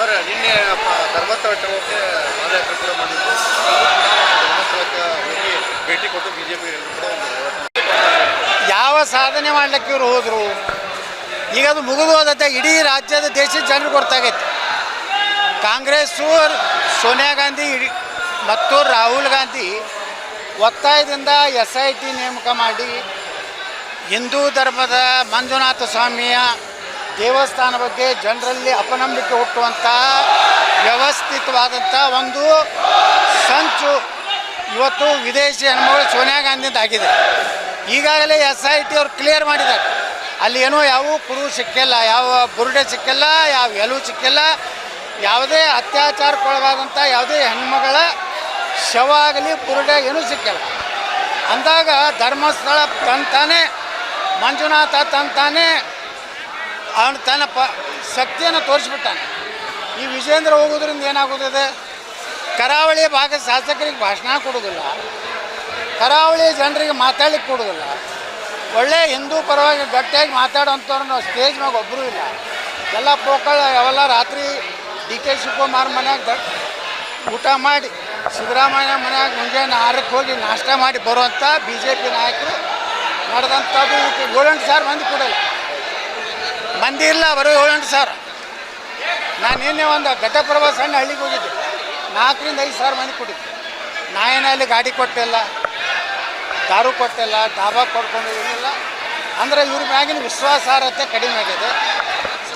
Sir, ನಿನ್ನೆ ಧರ್ಮಸ್ಥಳ ಹೋಗಿ ಪಾದಯಾತ್ರೆ ಕೂಡ ಮಾಡಿದ್ದು. ಧರ್ಮಸ್ಥಳಕ್ಕೆ ಹೋಗಿ ಭೇಟಿ ಕೊಟ್ಟು ಬಿಜೆಪಿ ಎಲ್ಲರೂ ಕೂಡ ಯಾವ ಸಾಧನೆ ಮಾಡ್ಲಿಕ್ಕೆ ಇವರು ಹೋದರು? ಈಗ ಅದು ಮುಗಿದು ಹೋದತ್ತೆ ಇಡೀ ರಾಜ್ಯದ ದೇಶದ ಜನರಿಗೆ ಗೊತ್ತಾಗೈತೆ. ಕಾಂಗ್ರೆಸ್ಸು, ಸೋನಿಯಾ ಗಾಂಧಿ ಮತ್ತು ರಾಹುಲ್ ಗಾಂಧಿ ಒತ್ತಾಯದಿಂದ ಎಸ್ ಐ ಟಿ ನೇಮಕ ಮಾಡಿ ಹಿಂದೂ ಧರ್ಮದ ಮಂಜುನಾಥ ಸ್ವಾಮಿಯ ದೇವಸ್ಥಾನ ಬಗ್ಗೆ ಜನರಲ್ಲಿ ಅಪನಂಬಿಕೆ ಹುಟ್ಟುವಂಥ ವ್ಯವಸ್ಥಿತವಾದಂಥ ಒಂದು ಸಂಚು ಇವತ್ತು ವಿದೇಶಿ ಹೆಣ್ಮಗಳು ಸೋನಿಯಾ ಗಾಂಧಿಯಿಂದ ಆಗಿದೆ. ಈಗಾಗಲೇ ಎಸ್ ಐ ಟಿ ಅವ್ರು ಕ್ಲಿಯರ್ ಮಾಡಿದ್ದಾರೆ. ಅಲ್ಲಿ ಏನೋ ಯಾವ ಕುರು ಸಿಕ್ಕಿಲ್ಲ, ಯಾವ ಬುರುಡೆ ಸಿಕ್ಕಿಲ್ಲ, ಯಾವ ಎಲು ಸಿಕ್ಕಿಲ್ಲ, ಯಾವುದೇ ಅತ್ಯಾಚಾರಕ್ಕೊಳಗಾದಂಥ ಯಾವುದೇ ಹೆಣ್ಮಗಳ ಶವ ಆಗಲಿ ಬುರುಡೆ ಏನೂ ಸಿಕ್ಕಿಲ್ಲ. ಅಂದಾಗ ಧರ್ಮಸ್ಥಳ ತಂತಾನೆ ಮಂಜುನಾಥ ತಂತಾನೆ ಅವನು ತನ್ನ ಪ, ಶಕ್ತಿಯನ್ನು ತೋರಿಸ್ಬಿಟ್ಟಾನೆ. ಈ ವಿಜೇಂದ್ರ ಹೋಗೋದ್ರಿಂದ ಏನಾಗುತ್ತದೆ ಕರಾವಳಿ ಭಾಗದ ಶಾಸಕರಿಗೆ ಭಾಷಣ ಕೊಡೋದಿಲ್ಲ ಕರಾವಳಿ ಜನರಿಗೆ ಮಾತಾಡ್ಲಿಕ್ಕೆ ಕೊಡೋದಿಲ್ಲ ಒಳ್ಳೆ ಹಿಂದೂ ಪರವಾಗಿ ಗಟ್ಟಿಯಾಗಿ ಮಾತಾಡೋಂಥವ್ರನ್ನ ಸ್ಟೇಜ್ ಮ್ಯಾಗ ಒಬ್ಬರೂ ಇಲ್ಲ. ಎಲ್ಲ ಪೋಕಳ ಅವೆಲ್ಲ ರಾತ್ರಿ ಡಿ ಕೆ ಶಿವಕುಮಾರ್ ಮನ್ಯಾಗ ಊಟ ಮಾಡಿ, ಸಿದ್ದರಾಮಯ್ಯ ಮನ್ಯಾಗ ಮುಂಜಾನೆ ಆರಕ್ಕೆ ಹೋಗಿ ನಾಷ್ಟ ಮಾಡಿ ಬರುವಂಥ ಬಿ ಜೆ ಪಿ ನಾಯಕರು, ನಡೆದಂಥದ್ದು ಗೋಲ್ಡನ್ ಸಾರ್ ಬಂದು ಮಂದಿ ಕೊಡಲ್ಲ. ಮಂದಿ ಇಲ್ಲ, ಬರೋ ಸಾವಿರ. ನಾನು ನಿನ್ನೆ ಒಂದು ಘಟಪ್ರಭಾ ಸಣ್ಣ ಹಳ್ಳಿಗೆ ಹೋಗಿದ್ದೆ. ನಾಲ್ಕರಿಂದ ಐದು ಸಾವಿರ ಮಂದಿ ಕೊಟ್ಟಿದ್ದೆ ನಾ ಅಲ್ಲಿ ಗಾಡಿ ಕೊಟ್ಟಿಲ್ಲ, ದಾರು ಕೊಟ್ಟಿಲ್ಲ, ಡಾಬಾ ಕೊಡ್ಕೊಂಡು ಏನಿಲ್ಲ. ಅಂದರೆ ಇವ್ರ ಮ್ಯಾಗಿನ ವಿಶ್ವಾಸಾರ್ಹತೆ ಕಡಿಮೆ ಆಗಿದೆ.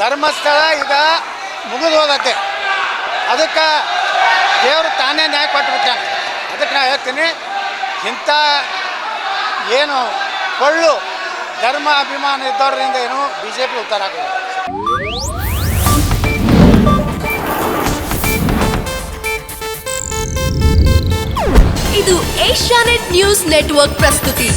ಧರ್ಮಸ್ಥಳ ಈಗ ಮುಗಿದು ಹೋಗತ್ತೆ. ಅದಕ್ಕೆ ದೇವರು ತಾನೇ ನ್ಯಾಯ ಕೊಟ್ಬಿಟ್ಟಾನೆ. ಅದಕ್ಕೆ ನಾನು ಹೇಳ್ತೀನಿ, ಇಂಥ ಏನು ಕೊಳ್ಳು ಧರ್ಮ ಅಭಿಮಾನ ಇದ್ದವರಿಂದ ಏನು ಬಿಜೆಪಿ ಜೆ ಪಿ ಇದು ಏಷ್ಯಾನೆಟ್ ನ್ಯೂಸ್ ನೆಟ್ವರ್ಕ್ ಪ್ರಸ್ತುತಿ.